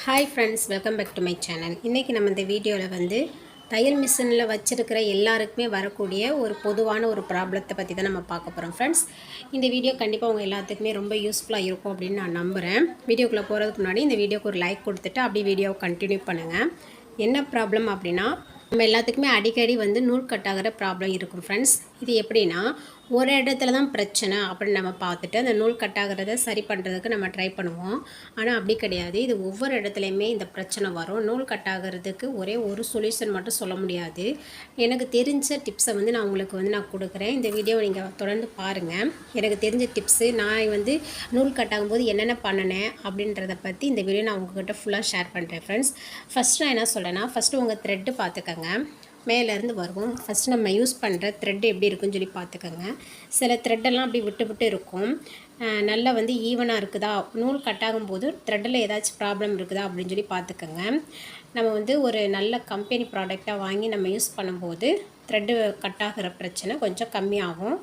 Hi friends welcome back to my channel இன்றைக்கி நம்ம இந்த வீடியோவில் வந்து தையல் மிஷினில் வச்சுருக்கிற எல்லாருக்குமே வரக்கூடிய ஒரு பொதுவான ஒரு ப்ராப்ளத்தை பற்றி தான் நம்ம பார்க்க போகிறோம் ஃப்ரெண்ட்ஸ் இந்த வீடியோ கண்டிப்பாக உங்கள் எல்லாத்துக்குமே ரொம்ப யூஸ்ஃபுல்லாக இருக்கும் அப்படின்னு நான் நம்புகிறேன் வீடியோக்குள்ளே போகிறதுக்கு முன்னாடி இந்த வீடியோக்கு ஒரு லைக் கொடுத்துட்டு அப்படியே வீடியோவை கண்டினியூ பண்ணுங்கள் என்ன ப்ராப்ளம் அப்படின்னா நம்ம எல்லாத்துக்குமே அடிக்கடி வந்து நூல் கட்டாகிற ப்ராப்ளம் இருக்கும் ஃப்ரெண்ட்ஸ் இது எப்படின்னா ஒரு இடத்துல தான் பிரச்சனை அப்படின்னு நம்ம பார்த்துட்டு அந்த நூல் கட்டாகிறத சரி பண்ணுறதுக்கு நம்ம ட்ரை பண்ணுவோம். ஆனால் அப்படி கிடையாது. இது ஒவ்வொரு இடத்துலையுமே இந்த பிரச்சனை வரும். நூல் கட்டாகிறதுக்கு ஒரே ஒரு சொல்யூஷன் மட்டும் சொல்ல முடியாது. எனக்கு தெரிஞ்ச டிப்ஸை வந்து நான் உங்களுக்கு வந்து நான் கொடுக்குறேன். இந்த வீடியோவை நீங்கள் தொடர்ந்து பாருங்கள் எனக்கு தெரிஞ்ச டிப்ஸு நான் வந்து நூல் கட்டாகும் போது என்னென்ன பண்ணினேன் அப்படின்றத பற்றி இந்த வீடியோ நான் உங்ககிட்ட ஃபுல்லாக ஷேர் பண்ணுறேன் ஃப்ரெண்ட்ஸ் ஃபஸ்ட் நான் என்ன சொல்கிறேன்னா ஃபஸ்ட்டு உங்கள் த்ரெட்டு பார்த்துக்கங்க. மேலேருந்து வருவோம் ஃபஸ்ட்டு நம்ம யூஸ் பண்ணுற த்ரெட் எப்படி இருக்குன்னு சொல்லி பார்த்துக்கோங்க. சில த்ரெட்டெல்லாம் அப்படி விட்டு விட்டு இருக்கும். நல்லா வந்து ஈவனாக இருக்குதா? நூல் கட்டாகும் போது த்ரெட்டில் ஏதாச்சும் ப்ராப்ளம் இருக்குதா? அப்படின்னு சொல்லி பார்த்துக்கோங்க. நம்ம வந்து ஒரு நல்ல கம்பெனி ப்ராடக்டாக வாங்கி நம்ம யூஸ் பண்ணும்போது த்ரெட்டு கட்டாகிற பிரச்சனை கொஞ்சம் கம்மியாகும்.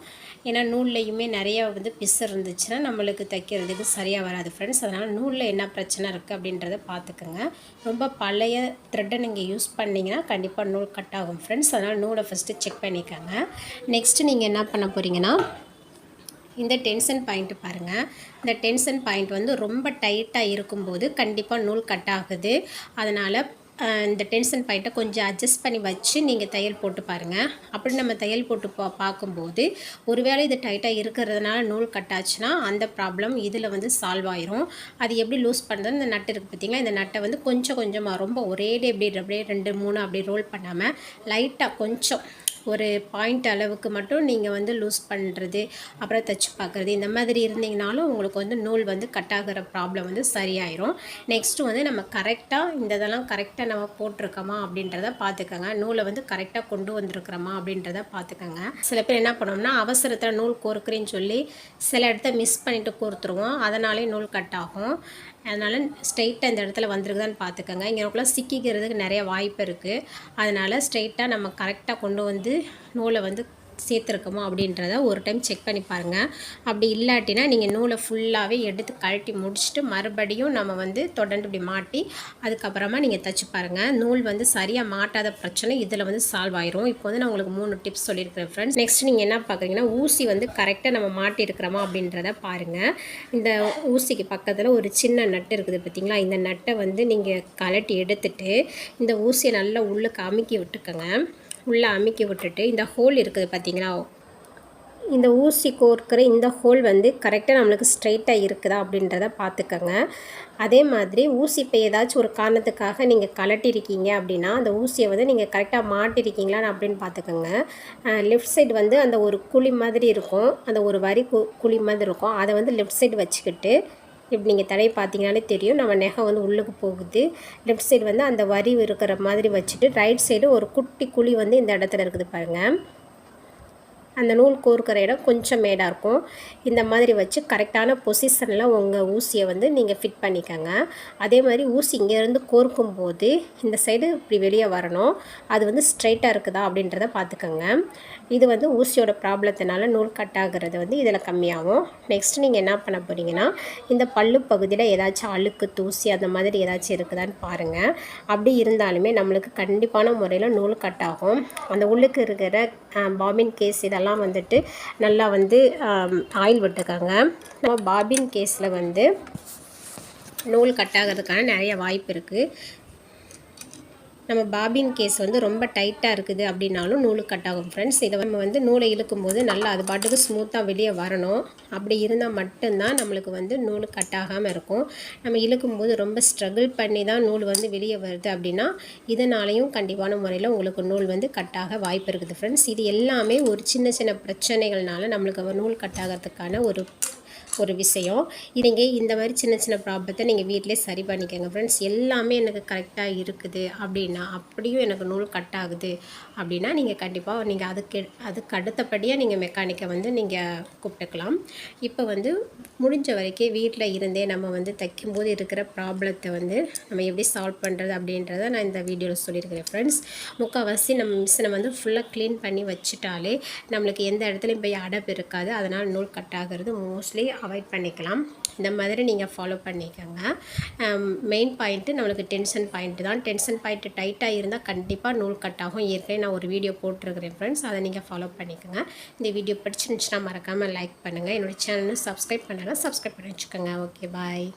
ஏன்னா நூல்லையுமே நிறையா வந்து பிசு இருந்துச்சுன்னா நம்மளுக்கு தைக்கிறதுக்கு சரியாக வராது ஃப்ரெண்ட்ஸ் அதனால் நூலில் என்ன பிரச்சனை இருக்குது அப்படின்றத பார்த்துக்கோங்க ரொம்ப பழைய த்ரெட்டை நீங்கள் யூஸ் பண்ணிங்கன்னா கண்டிப்பாக நூல் கட் ஆகும் ஃப்ரெண்ட்ஸ் அதனால் நூலை ஃபஸ்ட்டு செக் பண்ணிக்கோங்க. நெக்ஸ்ட்டு நீங்கள் என்ன பண்ண போகிறீங்கன்னா இந்த டென்ஷன் பாயிண்ட் பாருங்கள் இந்த டென்ஷன் பாயிண்ட் வந்து ரொம்ப டைட்டாக இருக்கும்போது கண்டிப்பாக நூல் கட் ஆகுது. அதனால் இந்த டென்ஷன் பாயிண்ட்டை கொஞ்சம் அட்ஜஸ்ட் பண்ணி வச்சு நீங்கள் தையல் போட்டு பாருங்கள் அப்படி நம்ம தையல் போட்டு பா பார்க்கும்போது ஒருவேளை இது டைட்டாக இருக்கிறதுனால நூல் கட் ஆச்சுன்னா அந்த ப்ராப்ளம் இதில் வந்து சால்வ் ஆயிரும். அது எப்படி லூஸ் பண்ணுறது இந்த நட்டு இருக்குது பார்த்தீங்களா இந்த நட்டை வந்து கொஞ்சம் கொஞ்சமாக ரொம்ப ஒரேடி இப்படி அப்படியே ரெண்டு மூணு அப்படி ரோல் பண்ணாமல் லைட்டாக கொஞ்சம் ஒரு பாயிண்ட் அளவுக்கு மட்டும் நீங்கள் வந்து லூஸ் பண்ணுறது அப்புறம் தைச்சு பார்க்குறது இந்த மாதிரி இருந்தீங்கனாலும் உங்களுக்கு வந்து நூல் வந்து கட் ஆகிற ப்ராப்ளம் வந்து சரியாயிரும். நெக்ஸ்ட்டு வந்து நம்ம கரெக்டாக இந்த இதெல்லாம் கரெக்டாக நம்ம போட்டிருக்கோமா அப்படின்றத பார்த்துக்கோங்க நூலை வந்து கரெக்டாக கொண்டு வந்திருக்கிறோமா அப்படின்றத பார்த்துக்கோங்க சில பேர் என்ன பண்ணோம்னா அவசரத்தில் நூல் கோர்க்குறேன்னு சொல்லி சில இடத்த மிஸ் பண்ணிவிட்டு கோர்த்துருவோம். அதனாலே நூல் கட் ஆகும். அதனால் ஸ்ட்ரெயிட்டாக இந்த இடத்துல வந்திருக்குதான்னு பார்த்துக்கோங்க. இங்கே சிக்கிக்கிறதுக்கு நிறைய வாய்ப்பு இருக்குது அதனால் ஸ்ட்ரெயிட்டாக நம்ம கரெக்டாக கொண்டு வந்து நூலை வந்து சேர்த்துருக்கோமா அப்படின்றத ஒரு டைம் செக் பண்ணி பாருங்கள் அப்படி இல்லாட்டினா நீங்கள் நூலை ஃபுல்லாகவே எடுத்து கழட்டி முடிச்சுட்டு மறுபடியும் நம்ம வந்து தொடர்ந்து இப்படி மாட்டி அதுக்கப்புறமா நீங்கள் தைச்சி பாருங்கள் நூல் வந்து சரியாக மாட்டாத பிரச்சனை இதில் வந்து சால்வ் ஆயிரும். இப்போ வந்து நான் உங்களுக்கு மூணு டிப்ஸ் சொல்லியிருக்கிறேன் ஃப்ரெண்ட்ஸ் நெக்ஸ்ட் நீங்கள் என்ன பார்க்குறீங்கன்னா ஊசி வந்து கரெக்டாக நம்ம மாட்டியிருக்கிறோமா அப்படின்றத பாருங்கள் இந்த ஊசிக்கு பக்கத்தில் ஒரு சின்ன நட்டு இருக்குது பார்த்தீங்களா இந்த நட்டை வந்து நீங்கள் கலட்டி எடுத்துட்டு இந்த ஊசியை நல்லா உள்ளுக்கு அமுக்கி விட்டுக்கோங்க. உள்ளே அமுக்கி விட்டுட்டு இந்த ஹோல் இருக்குது பார்த்தீங்களா? இந்த ஊசி கோர்க்கிற இந்த ஹோல் வந்து கரெக்டாக நம்மளுக்கு ஸ்ட்ரைட்டாக இருக்குதா அப்படின்றத பார்த்துக்கோங்க. அதே மாதிரி ஊசி இப்போ ஏதாச்சும் ஒரு காரணத்துக்காக நீங்கள் கலட்டிருக்கீங்க அப்படின்னா அந்த ஊசியை வந்து நீங்கள் கரெக்டாக மாட்டிருக்கீங்களா அப்படின்னு பார்த்துக்கோங்க. லெஃப்ட் சைடு வந்து அந்த ஒரு குழி மாதிரி இருக்கும். அந்த ஒரு வரி கு குழி மாதிரி இருக்கும். அதை வந்து லெஃப்ட் சைடு வச்சுக்கிட்டு இப்படி நீங்கள் தடவை பார்த்தீங்கனாலே தெரியும். நம்ம நெகை வந்து உள்ளுக்கு போகுது. லெஃப்ட் சைடு வந்து அந்த வரி இருக்கிற மாதிரி வச்சுட்டு ரைட் சைடு ஒரு குட்டி குழி வந்து இந்த இடத்துல இருக்குது பாருங்கள் அந்த நூல் கோர்க்கிற இடம் கொஞ்சம் மேடாக இருக்கும். இந்த மாதிரி வச்சு கரெக்டான பொசிஷனில் உங்கள் ஊசியை வந்து நீங்கள் ஃபிட் பண்ணிக்கோங்க. அதே மாதிரி ஊசி இங்கேருந்து கோர்க்கும் போது இந்த சைடு இப்படி வெளியே வரணும். அது வந்து ஸ்ட்ரைட்டாக இருக்குதா அப்படின்றத பார்த்துக்கோங்க இது வந்து ஊசியோட ப்ராப்ளத்தினால நூல் கட் ஆகுறது வந்து இதில் கம்மியாகும். நெக்ஸ்ட் நீங்கள் என்ன பண்ண போகிறீங்கன்னா இந்த பல்லு பகுதியில் ஏதாச்சும் அழுக்கு தூசி அந்த மாதிரி ஏதாச்சும் இருக்குதான்னு பாருங்கள் அப்படி இருந்தாலுமே நம்மளுக்கு கண்டிப்பான முறையில் நூல் கட் ஆகும். அந்த உள்ளுக்கு இருக்கிற பாபின் கேஸ் இதெல்லாம் வந்துட்டு நல்லா வந்து ஆயில் விட்டுக்கோங்க நம்ம பாபின் கேஸில் வந்து நூல் கட் ஆகிறதுக்கான நிறைய வாய்ப்பு இருக்குது நம்ம பாபின் கேஸ் வந்து ரொம்ப டைட்டாக இருக்குது அப்படின்னாலும் நூல் கட் ஆகும் ஃப்ரெண்ட்ஸ் இதை நம்ம வந்து நூலை இழுக்கும்போது நல்லா அது பாட்டுக்கு ஸ்மூத்தாக வெளியே வரணும். அப்படி இருந்தால் மட்டும்தான் நம்மளுக்கு வந்து நூல் கட் ஆகாமல் இருக்கும். நம்ம இழுக்கும்போது ரொம்ப ஸ்ட்ரகிள் பண்ணி தான் நூல் வந்து வெளியே வருது அப்படின்னா இதனாலையும் கண்டிப்பான முறையில் உங்களுக்கு நூல் வந்து கட் ஆக வாய்ப்பு இருக்குது ஃப்ரெண்ட்ஸ் இது எல்லாமே ஒரு சின்ன சின்ன பிரச்சனைகள்னால நம்மளுக்கு நூல் கட் ஆகிறதுக்கான ஒரு ஒரு விஷயம். இதுங்க இந்த மாதிரி சின்ன சின்ன ப்ராப்ளத்தை நீங்கள் வீட்டிலே சரி பண்ணிக்கோங்க. ஃப்ரெண்ட்ஸ் எல்லாமே எனக்கு கரெக்டாக இருக்குது. அப்படின்னா அப்படியும் எனக்கு நூல் கட் ஆகுது. அப்படின்னா நீங்கள் கண்டிப்பாக நீங்கள் அதுக்கு அதுக்கு அடுத்தபடியாக நீங்கள் மெக்கானிக்கை வந்து நீங்கள் கூப்பிட்டுக்கலாம். இப்போ வந்து முடிஞ்ச வரைக்கும் வீட்டில் இருந்தே நம்ம வந்து தைக்கும்போது இருக்கிற ப்ராப்ளத்தை வந்து நம்ம எப்படி சால்வ் பண்ணுறது அப்படின்றத நான் இந்த வீடியோவில் சொல்லியிருக்கிறேன். ஃப்ரெண்ட்ஸ் முக்கால்வாசி நம்ம மிஷினை வந்து ஃபுல்லாக க்ளீன் பண்ணி வச்சுட்டாலே நம்மளுக்கு எந்த இடத்துலையும் போய் அடப்பு இருக்காது. அதனால் நூல் கட் ஆகிறது மோஸ்ட்லி அவாய்ட் பண்ணிக்கலாம். இந்த மாதிரி நீங்கள் ஃபாலோ பண்ணிக்கோங்க. மெயின் பாயிண்ட்டு நம்மளுக்கு டென்ஷன் பாயிண்ட்டு தான். டென்ஷன் பாயிண்ட்டு டைட்டாக இருந்தால் கண்டிப்பாக நூல் கட் ஆகும். ஏற்கனவே நான் ஒரு வீடியோ போட்டிருக்கிறேன் ஃப்ரெண்ட்ஸ் அதை நீங்கள் ஃபாலோ பண்ணிக்கோங்க. இந்த வீடியோ பிடிச்சிருந்துச்சுன்னா மறக்காமல் லைக் பண்ணுங்கள் என்னோடய சேனலை சப்ஸ்கிரைப் பண்ணுங்கள் சப்ஸ்கிரைப் பண்ணி வச்சுக்கோங்க. Okay bye